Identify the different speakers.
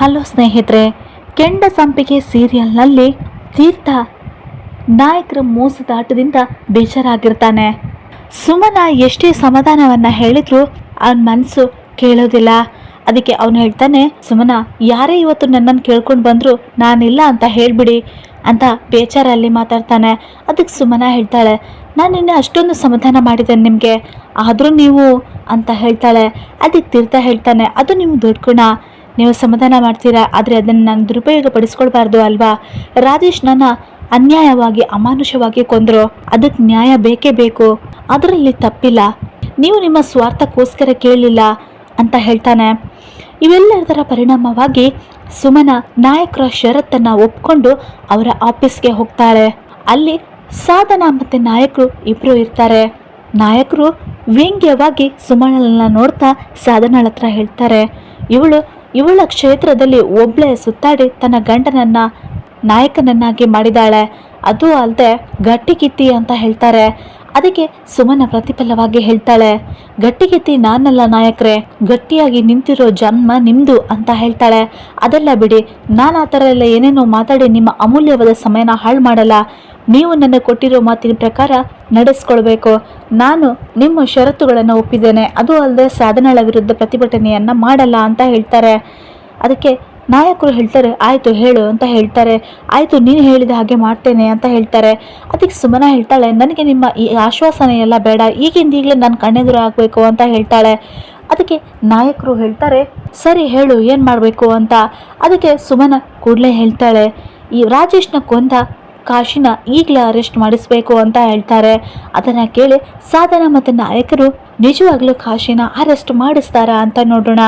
Speaker 1: Hello ಸ್ನೇಹಿತರೆ, ಕೆಂಡ ಸಂಪಿಗೆ ಸೀರಿಯಲ್ನಲ್ಲಿ ತೀರ್ಥ ನಾಯಕರ ಮೋಸದಾಟದಿಂದ ಬೇಜಾರಾಗಿರ್ತಾನೆ. ಸುಮನ ಎಷ್ಟೇ ಸಮಾಧಾನವನ್ನು ಹೇಳಿದ್ರು ಅವನ ಮನಸ್ಸು ಕೇಳೋದಿಲ್ಲ. ಅದಕ್ಕೆ ಅವನು ಹೇಳ್ತಾನೆ, ಸುಮನ, ಯಾರೇ ಇವತ್ತು ನನ್ನನ್ನು ಕೇಳ್ಕೊಂಡು ಬಂದರೂ ನಾನಿಲ್ಲ ಅಂತ ಹೇಳಿಬಿಡಿ ಅಂತ ಬೇಜಾರಲ್ಲಿ ಮಾತಾಡ್ತಾನೆ. ಅದಕ್ಕೆ ಸುಮನ ಹೇಳ್ತಾಳೆ, ನಾನು ನಿನ್ನೆ ಅಷ್ಟೊಂದು ಸಮಾಧಾನ ಮಾಡಿದ್ದೇನೆ ನಿಮಗೆ. ಆದರೂ ನೀವು ಅಂತ ಹೇಳ್ತಾಳೆ. ಅದಕ್ಕೆ ತೀರ್ಥ ಹೇಳ್ತಾನೆ, ಅದು ನಿಮ್ಗೆ ದೊಡ್ಡ ಗುಣ. ನೀವು ಸಮಾಧಾನ ಮಾಡ್ತೀರಾ? ಆದರೆ ಅದನ್ನು ನಾನು ದುರುಪಯೋಗ ಪಡಿಸ್ಕೊಳ್ಬಾರ್ದು ಅಲ್ವಾ? ರಾಜೇಶ್ ನನ್ನ ಅನ್ಯಾಯವಾಗಿ, ಅಮಾನುಷವಾಗಿ ಕೊಂದರು. ಅದಕ್ಕೆ ನ್ಯಾಯ ಬೇಕೇ ಬೇಕು. ಅದರಲ್ಲಿ ತಪ್ಪಿಲ್ಲ. ನೀವು ನಿಮ್ಮ ಸ್ವಾರ್ಥಕ್ಕೋಸ್ಕರ ಕೇಳಲಿಲ್ಲ ಅಂತ ಹೇಳ್ತಾನೆ. ಇವೆಲ್ಲದರ ಪರಿಣಾಮವಾಗಿ ಸುಮನ ನಾಯಕರ ಷರತ್ತನ್ನು ಒಪ್ಕೊಂಡು ಅವರ ಆಫೀಸ್ಗೆ ಹೋಗ್ತಾಳೆ ಅಲ್ಲಿ ಸಾಧನ ಮತ್ತು ನಾಯಕರು ಇಬ್ಬರು ಇರ್ತಾರೆ. ನಾಯಕರು ವ್ಯಂಗ್ಯವಾಗಿ ಸುಮನಳನ್ನ ನೋಡ್ತಾ ಸಾಧನಳ ಹತ್ರ ಹೇಳ್ತಾರೆ. ಇವಳು ಇವಳ ಕ್ಷೇತ್ರದಲ್ಲಿ ಒಬ್ಳೆ ಸುತ್ತಾಡಿ ತನ್ನ ಗಂಡನನ್ನ ನಾಯಕನನ್ನಾಗಿ ಮಾಡಿದಾಳೆ. ಅದು ಅಲ್ಲದೆ ಗಟ್ಟಿಗಿತ್ತಿ ಅಂತ ಹೇಳ್ತಾರೆ. ಅದಕ್ಕೆ ಸುಮನ ಪ್ರತಿಫಲವಾಗಿ ಹೇಳ್ತಾಳೆ. ಗಟ್ಟಿಗೆತ್ತಿ ನಾನಲ್ಲ ನಾಯಕರೇ, ಗಟ್ಟಿಯಾಗಿ ನಿಂತಿರೋ ಜನ್ಮ ನಿಮ್ದು ಅಂತ ಹೇಳ್ತಾಳೆ. ಅದೆಲ್ಲ ಬಿಡಿ, ನಾನು ಆ ಥರ ಎಲ್ಲ ಏನೇನೋ ಮಾತಾಡಿ ನಿಮ್ಮ ಅಮೂಲ್ಯವಾದ ಸಮಯನ ಹಾಳು ಮಾಡಲ್ಲ. ನೀವು ನನಗೆ ಕೊಟ್ಟಿರೋ ಮಾತಿನ ಪ್ರಕಾರ ನಡೆಸ್ಕೊಳ್ಬೇಕು. ನಾನು ನಿಮ್ಮ ಷರತ್ತುಗಳನ್ನು ಒಪ್ಪಿದ್ದೇನೆ. ಅದು ಅಲ್ಲದೆ ಸಾಧನಳ ವಿರುದ್ಧ ಪ್ರತಿಭಟನೆಯನ್ನು ಮಾಡಲ್ಲ ಅಂತ ಹೇಳ್ತಾರೆ. ಅದಕ್ಕೆ ನಾಯಕರು ಹೇಳ್ತಾರೆ, ಆಯಿತು ಹೇಳು ಅಂತ ಹೇಳ್ತಾರೆ. ಆಯಿತು, ನೀನು ಹೇಳಿದ ಹಾಗೆ ಮಾಡ್ತೇನೆ ಅಂತ ಹೇಳ್ತಾರೆ. ಅದಕ್ಕೆ ಸುಮನ ಹೇಳ್ತಾಳೆ, ನನಗೆ ನಿಮ್ಮ ಈ ಆಶ್ವಾಸನೆ ಎಲ್ಲ ಬೇಡ. ಈಗಿಂದ ಈಗಲೇ ನಾನು ಕಣ್ಣೆದುರು ಆಗಬೇಕು ಅಂತ ಹೇಳ್ತಾಳೆ. ಅದಕ್ಕೆ ನಾಯಕರು ಹೇಳ್ತಾರೆ, ಸರಿ ಹೇಳು, ಏನು ಮಾಡಬೇಕು ಅಂತ. ಅದಕ್ಕೆ ಸುಮನ ಕೂಡಲೇ ಹೇಳ್ತಾಳೆ, ಈ ರಾಜೇಶ್ನ ಕೊಂದ ಕಾಶಿನ ಈಗಲೇ ಅರೆಸ್ಟ್ ಮಾಡಿಸ್ಬೇಕು ಅಂತ ಹೇಳ್ತಾರೆ. ಅದನ್ನು ಕೇಳಿ ಸಾಧನ ಮತ್ತು ನಾಯಕರು ನಿಜವಾಗ್ಲೂ ಕಾಶಿನ ಅರೆಸ್ಟ್ ಮಾಡಿಸ್ತಾರಾ ಅಂತ ನೋಡೋಣ.